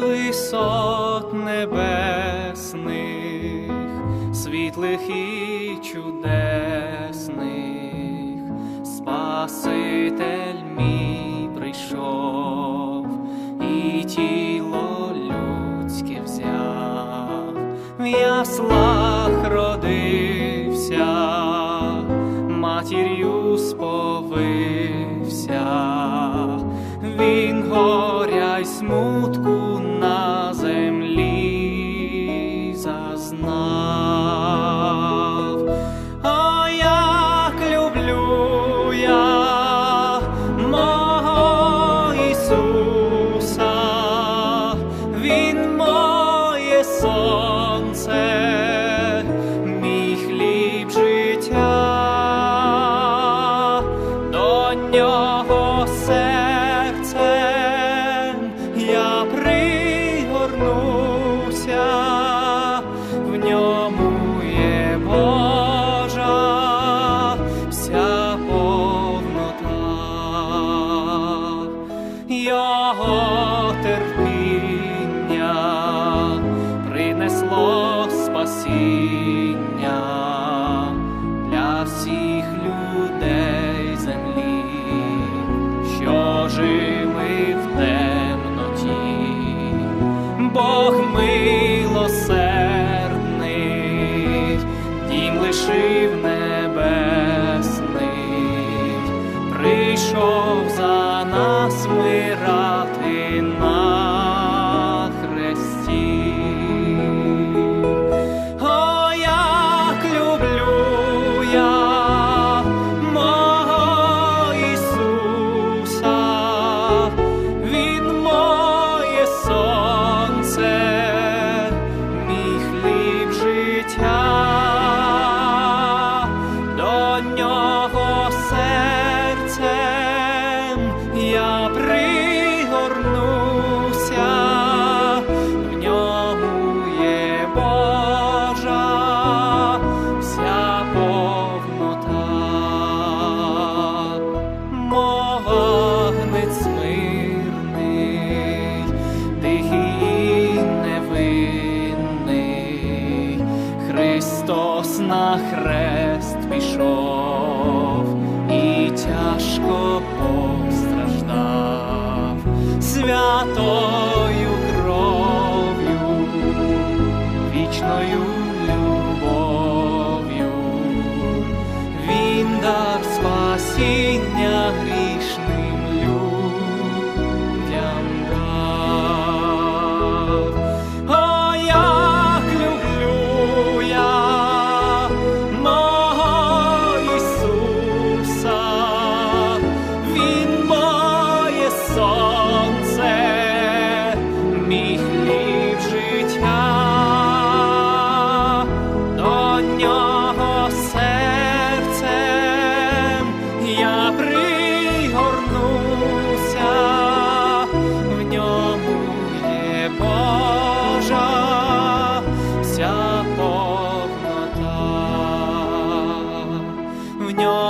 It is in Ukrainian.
висот небесних, світлих і чудесних, Спаситель мій прийшов і тіло людське взяв, в яслах родився, матір'ю сповився, він горя й смутку всіх людей землі, що жили в темноті. Бог милосердний, дім лишив небесний, хрест пішов і тяжко постраждав святою кров'ю, вічною любов'ю, він дав спасіння в ньому.